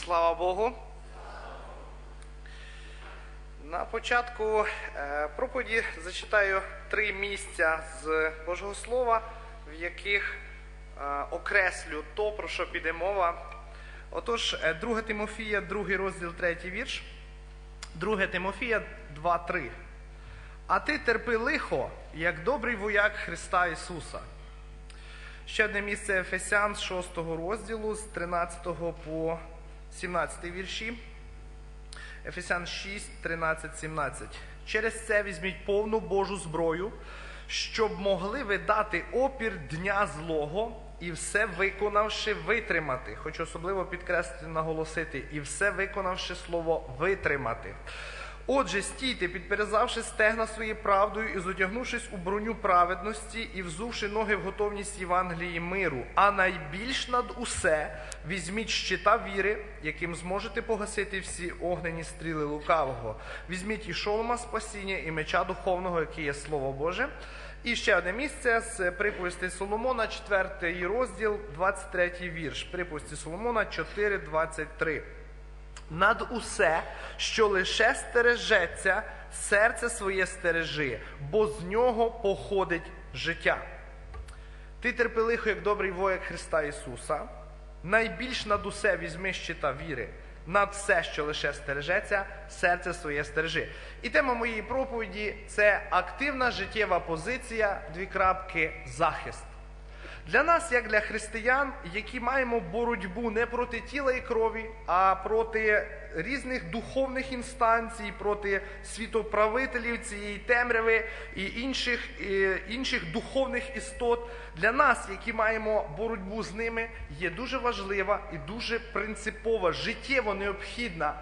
Слава Богу. На початку е, проповіді зачитаю три місця з Божого Слова, в яких е, окреслю то, про що піде мова. Отож, е, 2 Тимофія, 2 розділ, 3 вірш. 2 Тимофія 2.3. А ти терпи лихо, як добрий вояк Христа Ісуса. Ще одне місце Ефесян 6 розділу, з 13 по 17 вірші. Ефесян 6, 13, 17. Через це візьміть повну Божу зброю, щоб могли ви дати опір дня злого і все виконавши витримати. Хочу особливо підкреслити, наголосити, і все виконавши слово витримати. Отже, стійте, підперезавши стегна свої правдою і зодягнувшись у броню праведності, і взувши ноги в готовність Євангелії миру. А найбільш над усе візьміть щита віри, яким зможете погасити всі огнені стріли лукавого. Візьміть і шолома спасіння, і меча духовного, який є Слово Боже. І ще одне місце з приповісти Соломона, 4 розділ, 23 вірш. Приповісті Соломона 4, 23 над усе, що лише стережеться, серце своє стережи, бо з нього походить життя. Ти терпи лихо, як добрий вояк Христа Ісуса, найбільш над усе візьми щита віри, над все, що лише стережеться, серце своє стережи. І тема моєї проповіді це активна життєва позиція, дві крапки, захист. Для нас, як для християн, які маємо боротьбу не проти тіла і крові, а проти різних духовних інстанцій, проти світоправителів цієї темряви і інших, і інших духовних істот, для нас, які маємо боротьбу з ними, є дуже важлива і дуже принципова, життєво необхідна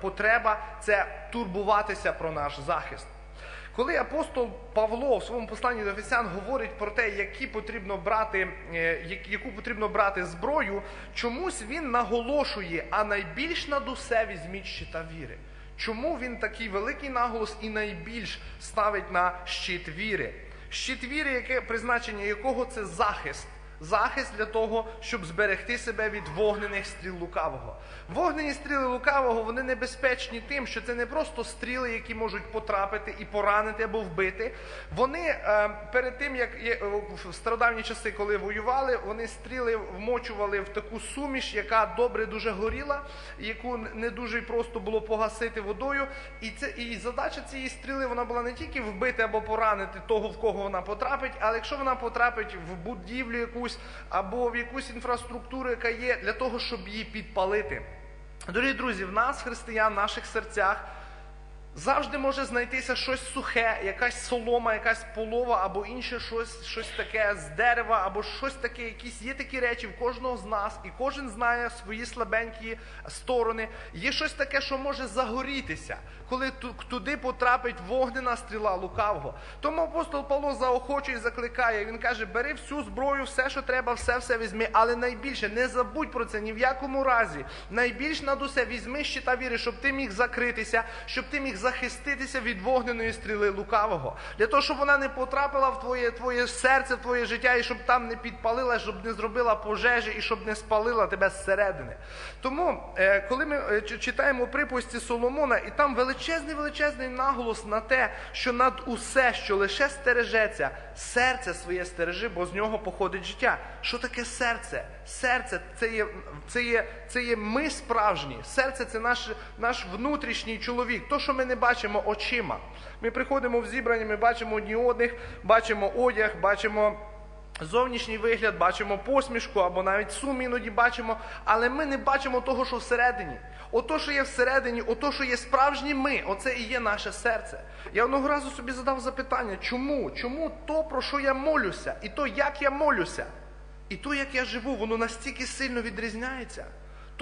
потреба це турбуватися про наш захист. Коли апостол Павло в своєму посланні до Ефесян говорить про те, які потрібно брати, е, яку потрібно брати зброю, чомусь він наголошує, а найбільш над усе візьміть щита віри. Чому він такий великий наголос і найбільш ставить на щит віри? Щит віри, яке призначення якого це захист. Захист для того, щоб зберегти себе від вогнених стріл лукавого. Вогнені стріли лукавого вони небезпечні тим, що це не просто стріли, які можуть потрапити і поранити або вбити. Вони е, перед тим, як е, в стародавні часи, коли воювали, вони стріли вмочували в таку суміш, яка добре дуже горіла, яку не дуже просто було погасити водою. І це і задача цієї стріли вона була не тільки вбити або поранити того, в кого вона потрапить, але якщо вона потрапить в будівлю якусь або в якусь інфраструктуру, яка є для того, щоб її підпалити. Дорогі друзі, в нас, християн, в наших серцях. Завжди може знайтися щось сухе, якась солома, якась полова, або інше щось, щось таке з дерева, або щось таке, якісь є такі речі в кожного з нас, і кожен знає свої слабенькі сторони. Є щось таке, що може загорітися, коли туди потрапить вогнена стріла лукавого. Тому апостол Павло заохочує і закликає. Він каже: бери всю зброю, все, що треба, все, все візьми, але найбільше не забудь про це ні в якому разі. Найбільш над усе візьми щита віри, щоб ти міг закритися, щоб ти міг захиститися від вогненої стріли лукавого. Для того, щоб вона не потрапила в твоє, твоє серце, в твоє життя, і щоб там не підпалила, щоб не зробила пожежі і щоб не спалила тебе зсередини. Тому, е, коли ми е, читаємо приповісті Соломона, і там величезний величезний наголос на те, що над усе, що лише стережеться, серце своє стережи, бо з нього походить життя. Що таке серце? Серце це є, це є, це є ми справжні. Серце це наш, наш внутрішній чоловік. То, що ми не бачимо очима. Ми приходимо в зібрання, ми бачимо одні одних, бачимо одяг, бачимо. Зовнішній вигляд, бачимо посмішку або навіть сум іноді бачимо, але ми не бачимо того, що всередині. Ото, що є всередині, ото, що є справжні ми, оце і є наше серце. Я одного разу собі задав запитання, чому? Чому то, про що я молюся, і то, як я молюся, і то, як я живу, воно настільки сильно відрізняється.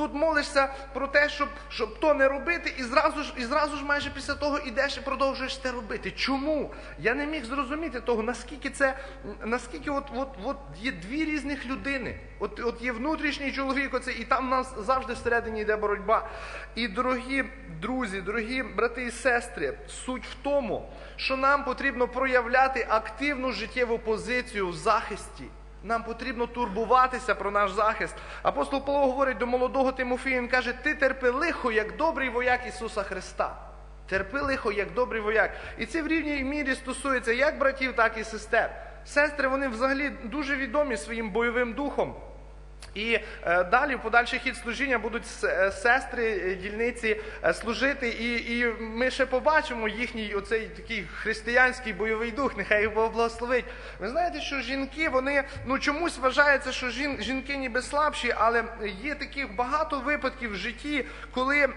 Тут молишся про те, щоб, щоб то не робити, і зразу ж і зразу ж майже після того ідеш і продовжуєш це робити. Чому? Я не міг зрозуміти того, наскільки це, наскільки от, от, от є дві різних людини. От, от є внутрішній чоловік, оце, і там в нас завжди всередині йде боротьба. І дорогі друзі, дорогі брати і сестри, суть в тому, що нам потрібно проявляти активну життєву позицію в захисті Нам потрібно турбуватися про наш захист. Апостол Павло говорить до молодого Тимофія, він каже, ти терпи лихо, як добрий вояк Ісуса Христа. Терпи лихо, як добрий вояк. І це в рівній мірі стосується як братів, так і сестер. Сестри, вони взагалі дуже відомі своїм бойовим духом. І е, далі, в подальший хід служіння, будуть е, сестри е, дільниці служити, і, і ми ще побачимо їхній оцей такий християнський бойовий дух. Нехай Бог благословить. Ви знаєте, що жінки, вони ну чомусь вважається, що жін, жінки ніби слабші, але є таких багато випадків в житті, коли,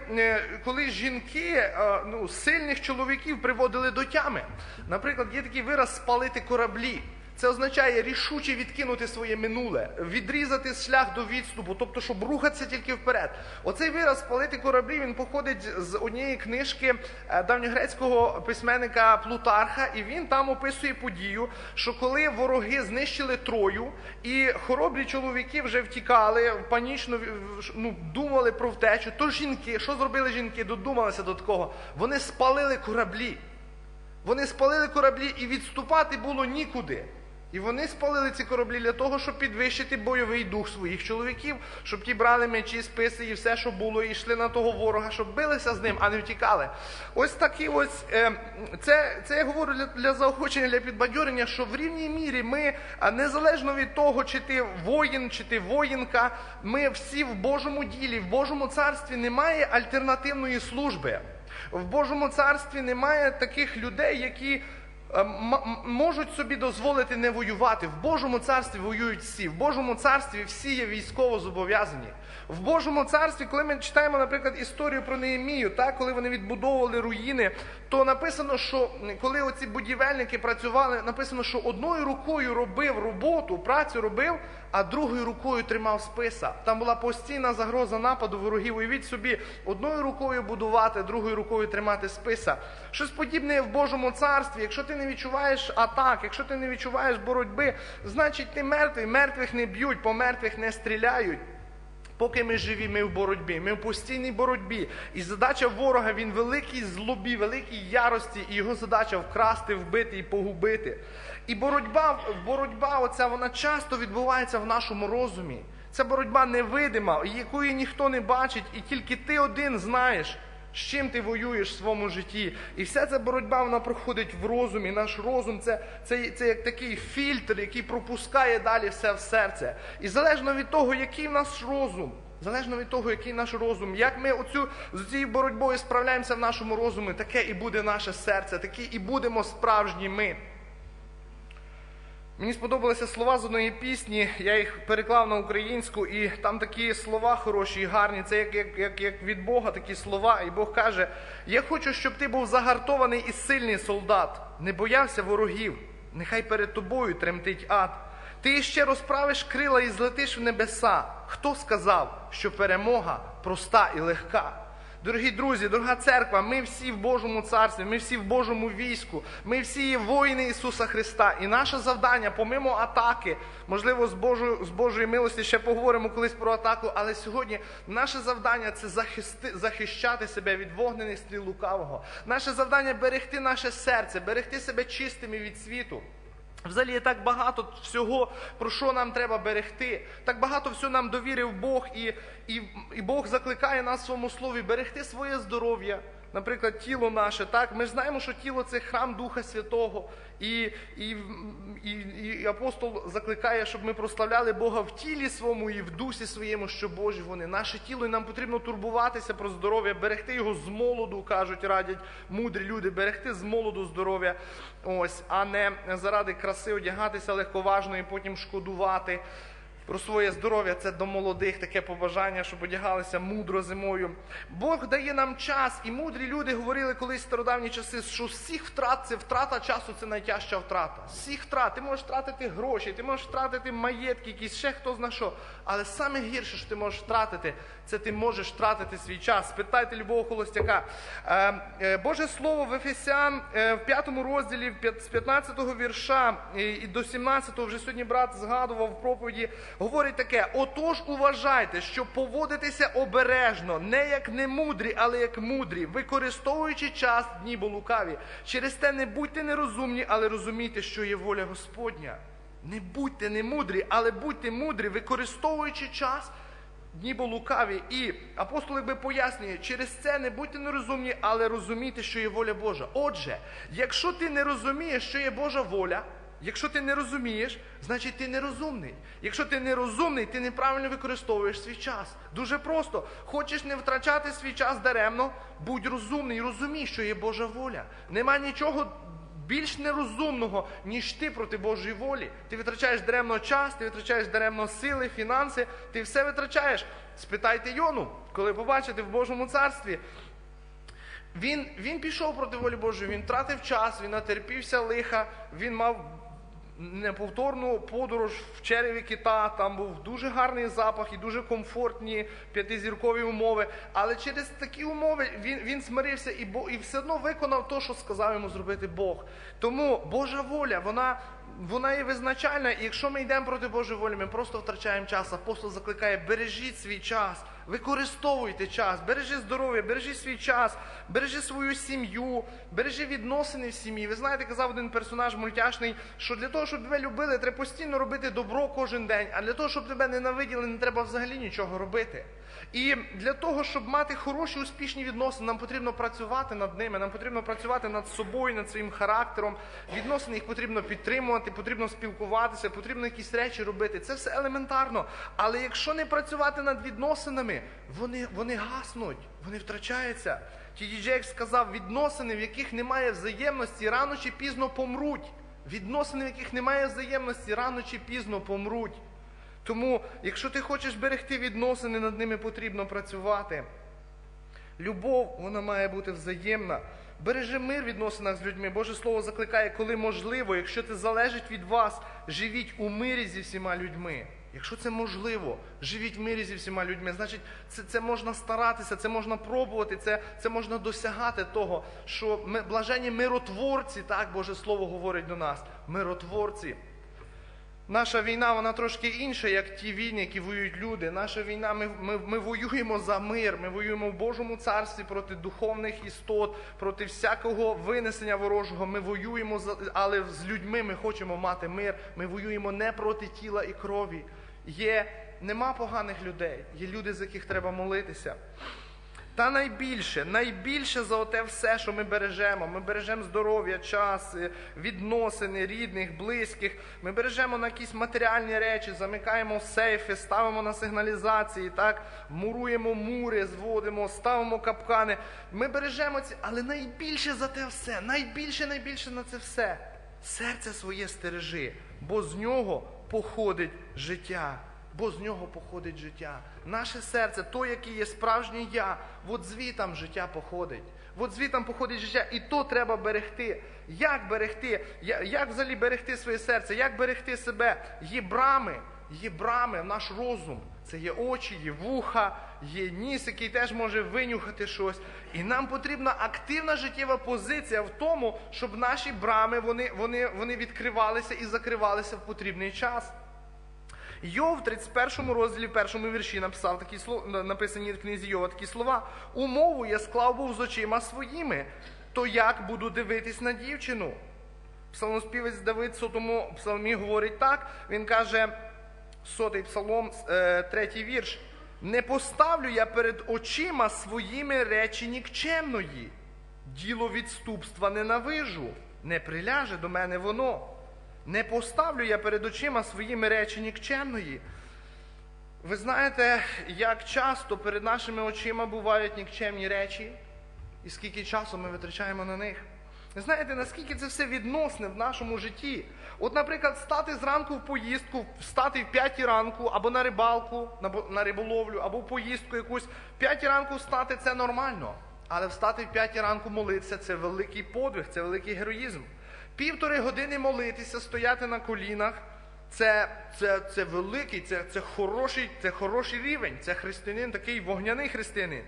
коли жінки ну, сильних чоловіків приводили до тями. Наприклад, є такий вираз спалити кораблі. Це означає рішуче відкинути своє минуле, відрізати шлях до відступу, тобто, щоб рухатися тільки вперед. Оцей вираз спалити кораблі він походить з однієї книжки е, давньогрецького письменника Плутарха, і він там описує подію, що коли вороги знищили Трою, і хоробрі чоловіки вже втікали, панічно ну, думали про втечу, то жінки, що зробили жінки? Додумалися до такого. Вони спалили кораблі. Вони спалили кораблі і відступати було нікуди. І вони спалили ці кораблі для того, щоб підвищити бойовий дух своїх чоловіків, щоб ті брали мечі, списи і все, що було, і йшли на того ворога, щоб билися з ним, а не втікали. Ось такі ось е, це, це я говорю для, для заохочення, для підбадьорення, що в рівній мірі ми, незалежно від того, чи ти воїн, чи ти воїнка, ми всі в Божому ділі, в Божому царстві немає альтернативної служби. В Божому царстві немає таких людей, які можуть собі дозволити не воювати. В Божому царстві воюють всі. В Божому царстві всі є військово зобов'язані. В Божому царстві, коли ми читаємо, наприклад, історію про Неємію, так, коли вони відбудовували руїни, то написано, що коли оці будівельники працювали, написано, що одною рукою робив роботу, працю робив, а другою рукою тримав списа. Там була постійна загроза нападу ворогів. Уявіть собі, одною рукою будувати, другою рукою тримати списа. Щось подібне в Божому царстві. Якщо ти не відчуваєш атак, якщо ти не відчуваєш боротьби, значить ти мертвий. Мертвих не б'ють, по мертвих не стріляють. Поки ми живі, ми в боротьбі, ми в постійній боротьбі. І задача ворога він великій злобі, великій ярості, і його задача вкрасти, вбити і погубити. І боротьба, боротьба оця вона часто відбувається в нашому розумі. Це боротьба невидима, якої ніхто не бачить, і тільки ти один знаєш, з чим ти воюєш в своєму житті. І вся ця боротьба вона проходить в розумі. Наш розум це, це, це як такий фільтр, який пропускає далі все в серце. І залежно від того, який в нас розум, залежно від того, який наш розум, як ми оцю з цією боротьбою справляємося в нашому розумі, таке і буде наше серце, такі і будемо справжні ми. Мені сподобалися слова з одної пісні, я їх переклав на українську, і там такі слова хороші і гарні. Це як, як, як, як від Бога такі слова. І Бог каже: Я хочу, щоб ти був загартований і сильний солдат, не боявся ворогів. Нехай перед тобою тремтить ад. Ти ще розправиш крила і злетиш в небеса. Хто сказав, що перемога проста і легка? Дорогі друзі, дорога церква, ми всі в Божому царстві, ми всі в Божому війську, ми всі є воїни Ісуса Христа. І наше завдання, помимо атаки, можливо, з Божої, з Божої милості ще поговоримо колись про атаку, але сьогодні наше завдання це захисти, захищати себе від вогнених стріл лукавого. Наше завдання берегти наше серце, берегти себе чистими від світу. Взагалі так багато всього, про що нам треба берегти. Так багато всього нам довірив Бог, і, і, і Бог закликає нас в своєму слові берегти своє здоров'я. Наприклад, тіло наше, так ми знаємо, що тіло це храм Духа Святого, і, і, і, і апостол закликає, щоб ми прославляли Бога в тілі своєму і в дусі своєму, що Божі вони. Наше тіло, і нам потрібно турбуватися про здоров'я, берегти його з молоду, кажуть, радять мудрі люди, берегти з молоду здоров'я, ось, а не заради краси одягатися легковажно і потім шкодувати. Про своє здоров'я це до молодих таке побажання, щоб одягалися мудро зимою. Бог дає нам час, і мудрі люди говорили колись в стародавні часи, що всіх втрат це втрата часу це найтяжча втрата. Всіх втрат. Ти можеш втратити гроші, ти можеш втратити маєтки, якісь ще хто зна що. Але саме гірше, що ти можеш втратити, це ти можеш втратити свій час. Спитайте любого холостяка. Е, е, Боже Слово в Ефесян е, в п'ятому розділі з 15-го вірша і до 17-го, вже сьогодні брат згадував в проповіді, говорить таке: отож уважайте, щоб поводитися обережно, не як немудрі, але як мудрі, використовуючи час дні бо лукаві. Через те не будьте нерозумні, але розумійте, що є воля Господня. Не будьте не мудрі, але будьте мудрі, використовуючи час, ніби лукаві. І апостол якби пояснює, через це не будьте нерозумні, але розумійте, що є воля Божа. Отже, якщо ти не розумієш, що є Божа воля, якщо ти не розумієш, значить ти нерозумний. Якщо ти нерозумний, ти неправильно використовуєш свій час. Дуже просто. Хочеш не втрачати свій час даремно, будь розумний, розумій, що є Божа воля. Нема нічого більш нерозумного, ніж ти проти Божої волі. Ти витрачаєш даремно час, ти витрачаєш даремно сили, фінанси, ти все витрачаєш. Спитайте Йону, коли побачите в Божому царстві. Він, він пішов проти волі Божої, він тратив час, він натерпівся лиха, він мав неповторну подорож в череві кита, там був дуже гарний запах і дуже комфортні п'ятизіркові умови. Але через такі умови він, він смирився і, і все одно виконав те, що сказав йому зробити Бог. Тому Божа воля, вона. Вона є визначальна, і якщо ми йдемо проти Божої волі, ми просто втрачаємо час. Апостол закликає, бережіть свій час, використовуйте час, бережи здоров'я, бережи свій час, бережи свою сім'ю, бережи відносини в сім'ї. Ви знаєте, казав один персонаж мультяшний, що для того, щоб тебе любили, треба постійно робити добро кожен день, а для того, щоб тебе ненавиділи, не треба взагалі нічого робити. І для того, щоб мати хороші успішні відносини, нам потрібно працювати над ними, нам потрібно працювати над собою, над своїм характером. Відносини їх потрібно підтримувати, потрібно спілкуватися, потрібно якісь речі робити. Це все елементарно. Але якщо не працювати над відносинами, вони, вони гаснуть, вони втрачаються. Ті Джек сказав, відносини, в яких немає взаємності, рано чи пізно помруть. Відносини, в яких немає взаємності, рано чи пізно помруть. Тому, якщо ти хочеш берегти відносини, над ними потрібно працювати. Любов, вона має бути взаємна. Бережи мир в відносинах з людьми. Боже Слово закликає, коли можливо, якщо це залежить від вас, живіть у мирі зі всіма людьми. Якщо це можливо, живіть в мирі зі всіма людьми. Значить, це, це можна старатися, це можна пробувати, це, це можна досягати того, що ми блажені миротворці, так Боже Слово говорить до нас. Миротворці. Наша війна, вона трошки інша, як ті війни, які воюють люди. Наша війна, ми, ми, ми воюємо за мир, ми воюємо в Божому царстві проти духовних істот, проти всякого винесення ворожого. Ми воюємо, але з людьми ми хочемо мати мир. Ми воюємо не проти тіла і крові. Є, нема поганих людей, є люди, за яких треба молитися. Та найбільше, найбільше за оте все, що ми бережемо. Ми бережемо здоров'я, час, е, відносини рідних, близьких. Ми бережемо на якісь матеріальні речі, замикаємо сейфи, ставимо на сигналізації, так, муруємо мури, зводимо, ставимо капкани. Ми бережемо ці, але найбільше за те все, найбільше, найбільше на це все. Серце своє стережи, бо з нього походить життя бо з нього походить життя. Наше серце, то, яке є справжнє я, от звітам життя походить. От звітам походить життя, і то треба берегти. Як берегти? Як взагалі берегти своє серце? Як берегти себе? Є брами, є брами в наш розум. Це є очі, є вуха, є ніс, який теж може винюхати щось. І нам потрібна активна життєва позиція в тому, щоб наші брами вони, вони, вони відкривалися і закривалися в потрібний час. Йов в 31 розділі, першому вірші написав такі слова, написані в книзі Йова такі слова. Умову я склав був з очима своїми, то як буду дивитись на дівчину? Псалмоспівець Давид сотому псалмі говорить так. Він каже, сотий псалом, е, третій вірш. Не поставлю я перед очима своїми речі нікчемної. Діло відступства ненавижу, не приляже до мене воно. Не поставлю я перед очима своїми речі нікчемної. Ви знаєте, як часто перед нашими очима бувають нікчемні речі, і скільки часу ми витрачаємо на них. Ви знаєте, наскільки це все відносне в нашому житті? От, наприклад, стати зранку в поїздку, встати в п'ятій ранку, або на рибалку, на риболовлю, або в поїздку якусь. В п'ятій ранку встати це нормально. Але встати в п'ятій ранку молитися це великий подвиг, це великий героїзм. Півтори години молитися, стояти на колінах. Це, це, це великий, це, це, хороший, це хороший рівень. Це християнин, такий вогняний християнин.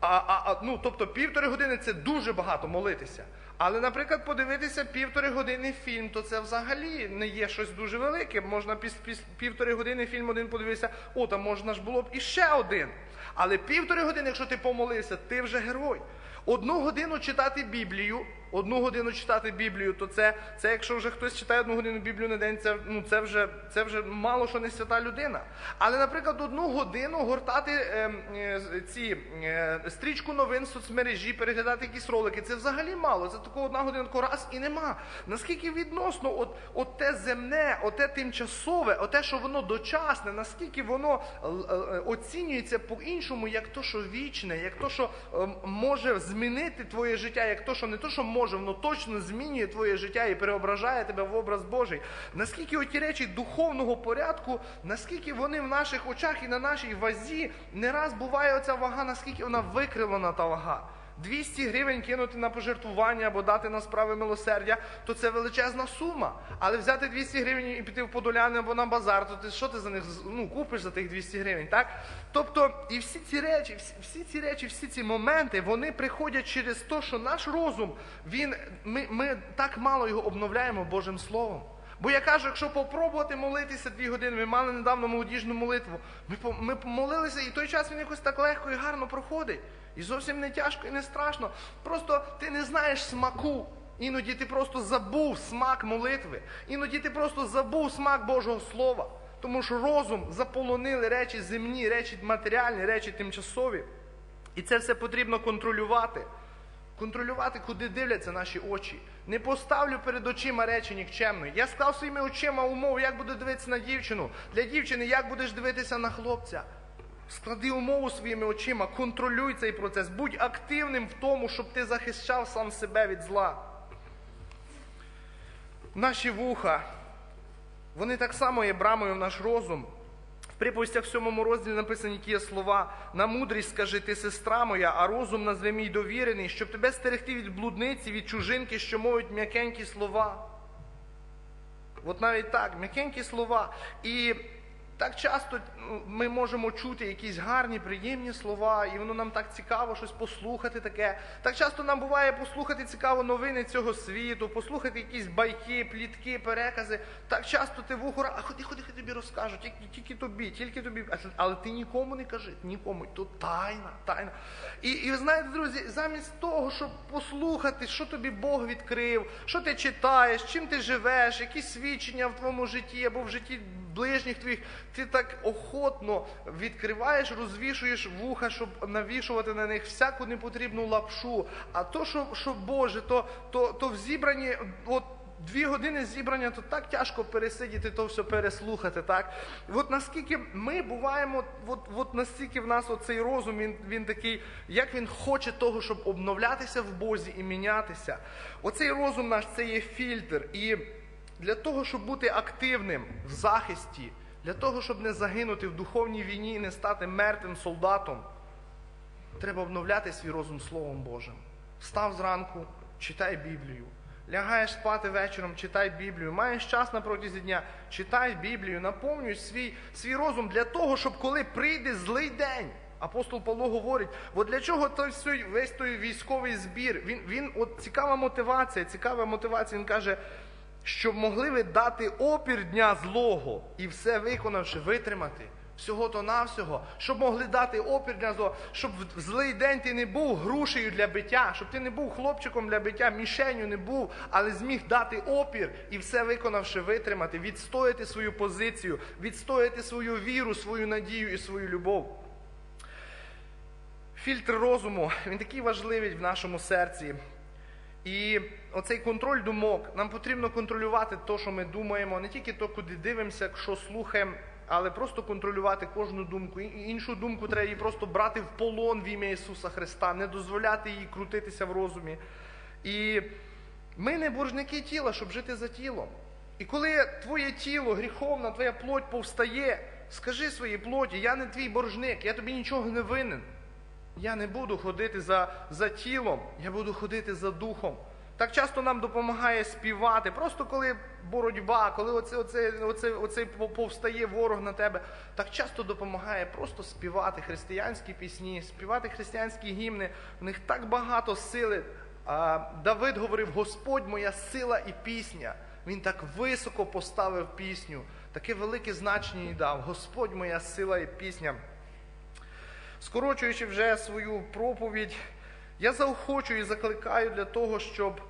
А, а, а, ну, тобто півтори години це дуже багато молитися. Але, наприклад, подивитися півтори години фільм, то це взагалі не є щось дуже велике. Можна піс, піс, півтори години фільм один подивитися, о, там можна ж було б іще один. Але півтори години, якщо ти помолився, ти вже герой. Одну годину читати Біблію, одну годину читати Біблію, то це, це якщо вже хтось читає одну годину Біблію на день, це, ну, це, вже, це вже мало що не свята людина. Але, наприклад, одну годину гортати е, е, ці е, стрічку новин в соцмережі, переглядати якісь ролики, це взагалі мало. Це такого одна година тако раз і нема. Наскільки відносно от, от те земне, оте тимчасове, оте, що воно дочасне, наскільки воно е, е, оцінюється по-іншому, як то, що вічне, як то, що е, може змінити твоє життя, як то, що не то, що може, воно точно змінює твоє життя і переображає тебе в образ Божий. Наскільки оті речі духовного порядку, наскільки вони в наших очах і на нашій вазі, не раз буває оця вага, наскільки вона викривлена та вага. 200 гривень кинути на пожертвування або дати на справи милосердя, то це величезна сума. Але взяти 200 гривень і піти в Подоляни або на базар, то ти що ти за них ну, купиш за тих 200 гривень, так? Тобто, і всі ці речі, всі, всі ці речі, всі ці моменти, вони приходять через те, що наш розум, він, ми, ми так мало його обновляємо Божим Словом. Бо я кажу, якщо попробувати молитися дві години, ми мали недавно молодіжну молитву, ми, ми помолилися, і той час він якось так легко і гарно проходить. І зовсім не тяжко і не страшно. Просто ти не знаєш смаку. Іноді ти просто забув смак молитви. Іноді ти просто забув смак Божого Слова. Тому що розум заполонили речі земні, речі матеріальні, речі тимчасові. І це все потрібно контролювати. Контролювати, куди дивляться наші очі. Не поставлю перед очима речі нікчемної. Я склав своїми очима умову, як буду дивитися на дівчину. Для дівчини, як будеш дивитися на хлопця. Склади умову своїми очима, контролюй цей процес, будь активним в тому, щоб ти захищав сам себе від зла. Наші вуха, вони так само є брамою в наш розум. В приповістях в сьомому розділі написані ті слова: на мудрість скажи ти сестра моя, а розум назви мій довірений, щоб тебе стерегти від блудниці, від чужинки, що мовить м'якенькі слова. От навіть так, м'якенькі слова. І так часто ну, ми можемо чути якісь гарні, приємні слова, і воно нам так цікаво щось послухати таке. Так часто нам буває послухати цікаво новини цього світу, послухати якісь байки, плітки, перекази. Так часто ти в ухо, а ходи, ходи, ходи тобі розкажу, тільки, тільки тобі, тільки тобі. Але ти нікому не кажи, нікому. То тайна, тайна. І, і ви знаєте, друзі, замість того, щоб послухати, що тобі Бог відкрив, що ти читаєш, чим ти живеш, які свідчення в твоєму житті або в житті ближніх твоїх, ти так охотно відкриваєш, розвішуєш вуха, щоб навішувати на них всяку непотрібну лапшу. А то, що, що Боже, то, то, то в зібранні, от дві години зібрання, то так тяжко пересидіти, то все переслухати. так? От наскільки ми буваємо, от, от настільки в нас оцей розум, він, він такий, як він хоче того, щоб обновлятися в Бозі і мінятися. Оцей розум наш це є фільтр. І для того, щоб бути активним в захисті, для того, щоб не загинути в духовній війні і не стати мертвим солдатом, треба обновляти свій розум Словом Божим. Встав зранку, читай Біблію. Лягаєш спати вечором, читай Біблію. Маєш час на протязі дня, читай Біблію, наповнюй свій, свій розум для того, щоб коли прийде злий день. Апостол Павло говорить, от для чого той весь той військовий збір? Він, він от цікава мотивація, цікава мотивація. Він каже, щоб могли ви дати опір дня злого і все виконавши, витримати. Всього то навсього, щоб могли дати опір дня злого, щоб в злий день ти не був грушею для биття, щоб ти не був хлопчиком для биття, мішенью не був, але зміг дати опір і все виконавши, витримати, відстояти свою позицію, відстояти свою віру, свою надію і свою любов. Фільтр розуму, він такий важливий в нашому серці. І оцей контроль думок, нам потрібно контролювати те, що ми думаємо, не тільки то, куди дивимося, що слухаємо, але просто контролювати кожну думку. І іншу думку треба її просто брати в полон в ім'я Ісуса Христа, не дозволяти їй крутитися в розумі. І ми не боржники тіла, щоб жити за тілом. І коли твоє тіло гріховне, твоя плоть повстає, скажи своїй плоті, я не твій боржник, я тобі нічого не винен. Я не буду ходити за, за тілом, я буду ходити за духом. Так часто нам допомагає співати. Просто коли боротьба, коли оце, оце, оце, оце повстає ворог на тебе, так часто допомагає просто співати християнські пісні, співати християнські гімни. В них так багато сили. Давид говорив: Господь моя сила і пісня. Він так високо поставив пісню, таке велике значення їй дав. Господь моя сила і пісня. Скорочуючи вже свою проповідь, Я заохочую і закликаю для того, щоб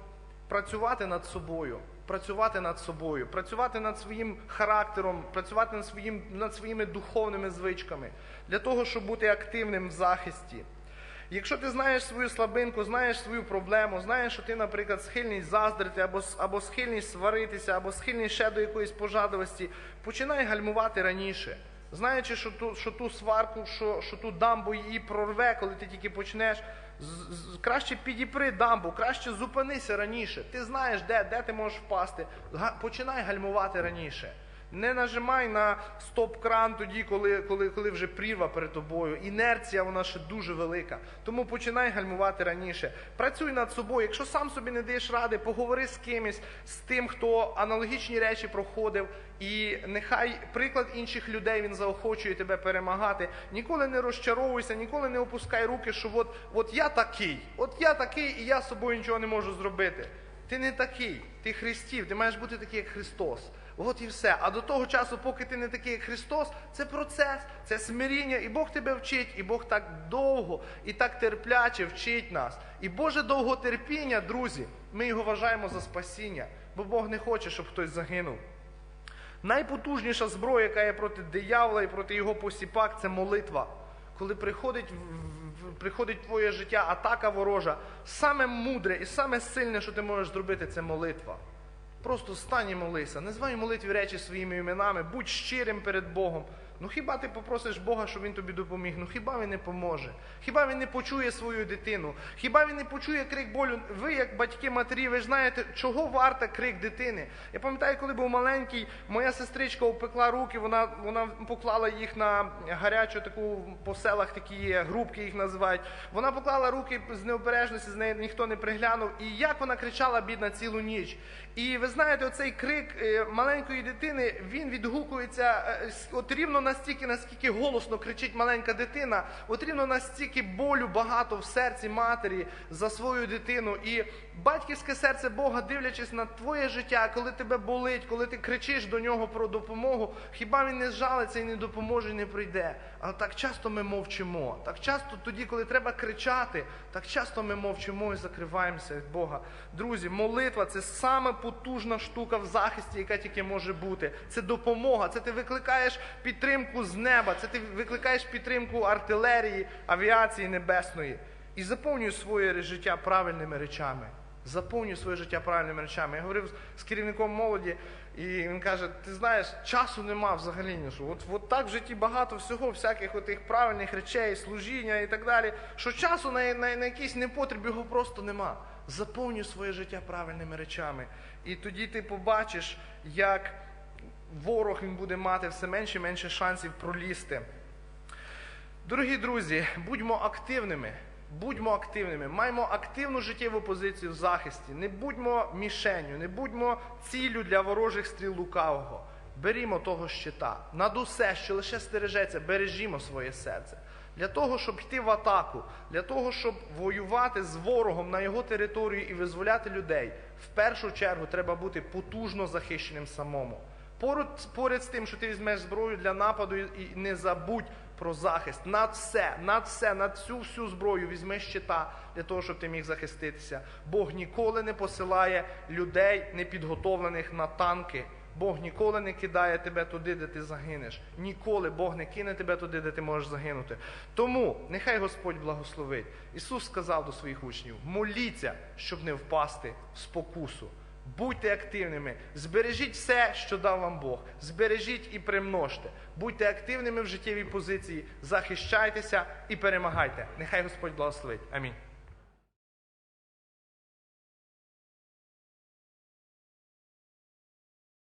працювати над собою, працювати над собою, працювати над своїм характером, працювати над, своїм, над своїми духовними звичками, для того, щоб бути активним в захисті. Якщо ти знаєш свою слабинку, знаєш свою проблему, знаєш, що ти, наприклад, схильний заздрити, або, або схильний сваритися, або схильний ще до якоїсь пожадливості, починай гальмувати раніше. Знаючи, що ту, що ту сварку, що, що ту дамбу її прорве, коли ти тільки почнеш, з, з- краще підіпри дамбу, краще зупинися раніше. Ти знаєш, де, де ти можеш впасти. Га- Починай гальмувати раніше. Не нажимай на стоп-кран тоді, коли, коли, коли вже прірва перед тобою. Інерція вона ще дуже велика. Тому починай гальмувати раніше. Працюй над собою. Якщо сам собі не даєш ради, поговори з кимось, з тим, хто аналогічні речі проходив, і нехай приклад інших людей він заохочує тебе перемагати. Ніколи не розчаровуйся, ніколи не опускай руки, що от, от я такий, от я такий, і я з собою нічого не можу зробити. Ти не такий, ти Христів, ти маєш бути такий, як Христос. От і все. А до того часу, поки ти не такий, як Христос, це процес, це смиріння, і Бог тебе вчить, і Бог так довго і так терпляче вчить нас. І Боже довготерпіння, друзі, ми його вважаємо за спасіння, бо Бог не хоче, щоб хтось загинув. Найпотужніша зброя, яка є проти диявола і проти його посіпак, це молитва. Коли приходить, приходить в твоє життя атака ворожа, саме мудре і саме сильне, що ти можеш зробити, це молитва. Просто стань і молися. Називай молитві речі своїми іменами, будь щирим перед Богом. Ну хіба ти попросиш Бога, щоб він тобі допоміг? Ну хіба він не поможе? Хіба він не почує свою дитину? Хіба він не почує крик болю? Ви, як батьки матері, ви ж знаєте, чого варта крик дитини? Я пам'ятаю, коли був маленький, моя сестричка опекла руки, вона, вона поклала їх на гарячу таку по селах такі є, грубки їх називають. Вона поклала руки з необережності, з неї ніхто не приглянув. І як вона кричала, бідна, цілу ніч. І ви знаєте, оцей крик е, маленької дитини, він відгукується е, от рівно настільки, наскільки голосно кричить маленька дитина, от рівно настільки болю багато в серці матері за свою дитину. І батьківське серце Бога, дивлячись на твоє життя, коли тебе болить, коли ти кричиш до нього про допомогу, хіба він не зжалиться і не допоможе, і не прийде. Але так часто ми мовчимо. Так часто тоді, коли треба кричати, так часто ми мовчимо і закриваємося від Бога. Друзі, молитва це саме потужна штука в захисті, яка тільки може бути. Це допомога. Це ти викликаєш підтримку з неба, це ти викликаєш підтримку артилерії, авіації небесної. І заповнюй своє життя правильними речами. Заповнюй своє життя правильними речами. Я говорив з керівником молоді, і він каже: ти знаєш, часу нема взагалі нічого. От, от так в житті багато всього, всяких отих правильних речей, служіння і так далі. Що часу на, на, на якийсь непотріб його просто нема. Заповнюй своє життя правильними речами. І тоді ти побачиш, як ворог він буде мати все менше і менше шансів пролізти. Дорогі друзі, будьмо активними. Будьмо активними, маємо активну життєву позицію в захисті. Не будьмо мішенню, не будьмо ціллю для ворожих стріл лукавого. Берімо того щита. Над усе, що лише стережеться, бережімо своє серце. Для того, щоб йти в атаку, для того, щоб воювати з ворогом на його території і визволяти людей, в першу чергу треба бути потужно захищеним самому. Поряд, поряд з тим, що ти візьмеш зброю для нападу, і не забудь про захист. Над все, над все, над всю всю зброю візьми щита для того, щоб ти міг захиститися. Бог ніколи не посилає людей непідготовлених на танки. Бог ніколи не кидає тебе туди, де ти загинеш. Ніколи Бог не кине тебе туди, де ти можеш загинути. Тому нехай Господь благословить. Ісус сказав до своїх учнів: моліться, щоб не впасти в спокусу. Будьте активними, збережіть все, що дав вам Бог. Збережіть і примножте. Будьте активними в життєвій позиції, захищайтеся і перемагайте. Нехай Господь благословить. Амінь.